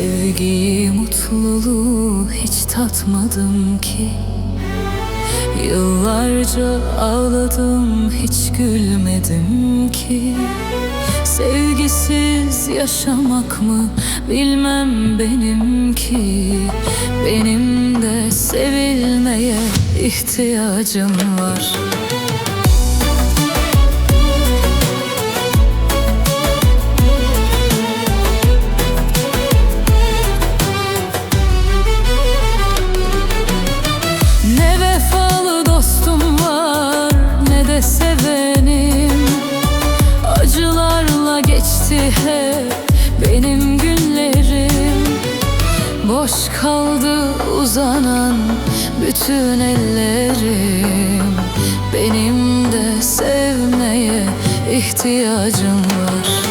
Sevgiyi, mutluluğu hiç tatmadım ki. Yıllarca ağladım hiç gülmedim ki. Sevgisiz yaşamak mı bilmem benim ki. Benim de sevilmeye ihtiyacım var. Hep benim günlerim. Boş kaldı uzanan bütün ellerim. Benim de sevmeye ihtiyacım var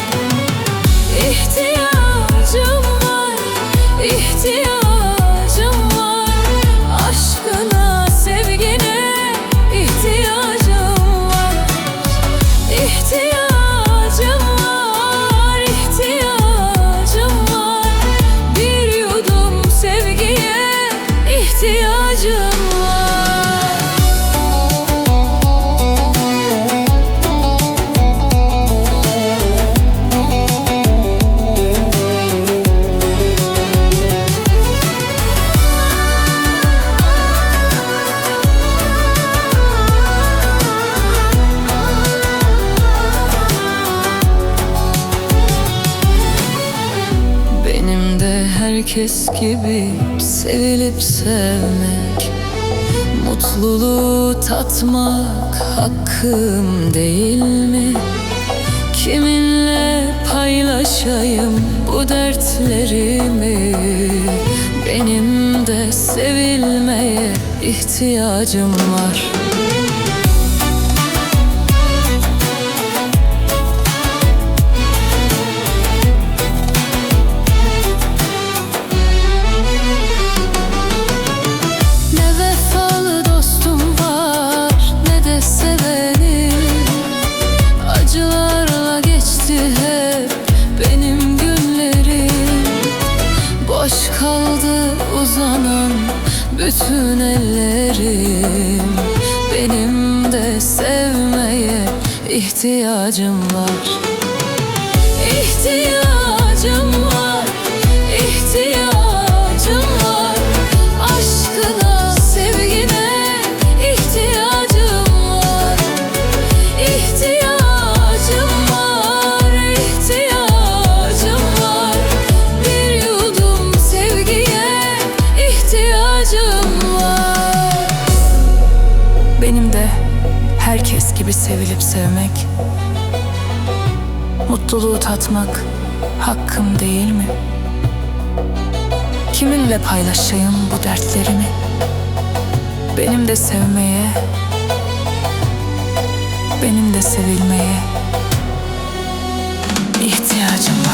herkes gibi sevilip sevmek Mutluluğu tatmak hakkım değil mi? Kiminle paylaşayım bu dertlerimi Benim de sevilmeye ihtiyacım var kaldı uzanan bütün ellerim. Benim de sevmeye ihtiyacım var. İhtiyacım Benim de herkes gibi sevilip sevmek, mutluluğu tatmak hakkım değil mi? Kiminle paylaşayım bu dertlerimi? Benim de sevmeye, benim de sevilmeye ihtiyacım var.